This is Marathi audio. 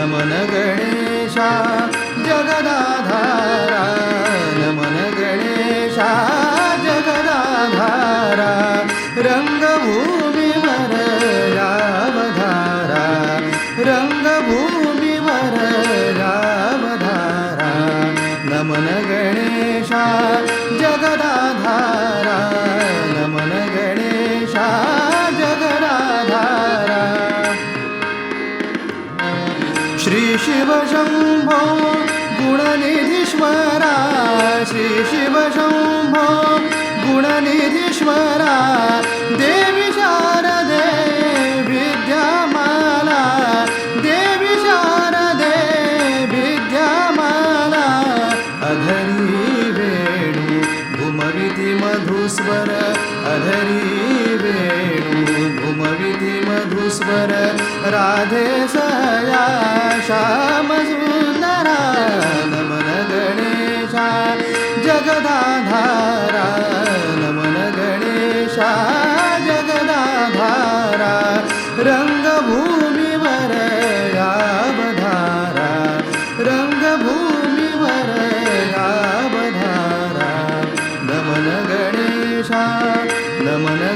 नमन गणेशा जगदाधारा। नमन गणेशा जगदाधारा। रंगभूमीवर रावधारा रंगभूमीवर रावधारा नमन गणेशा जगदाधारा। श्री शिव शंभो गुणनिधीश्वरा श्री शिव शंभो गुणनिधीश्वरा देवी शारदे विद्यामाला देवी शारदे विद्यामाला अधरी वेणु घुमविति मधुस्वर अधरी वेणु घुमविति मधुस्वर राधे सया श्याम सुंदरा नमन गणेशा जगदाधारा नमन गणेशा जगदाधारा रंगभूमीवर यावधारा रंगभूमीवर यावधारा नमन गणेशा नमन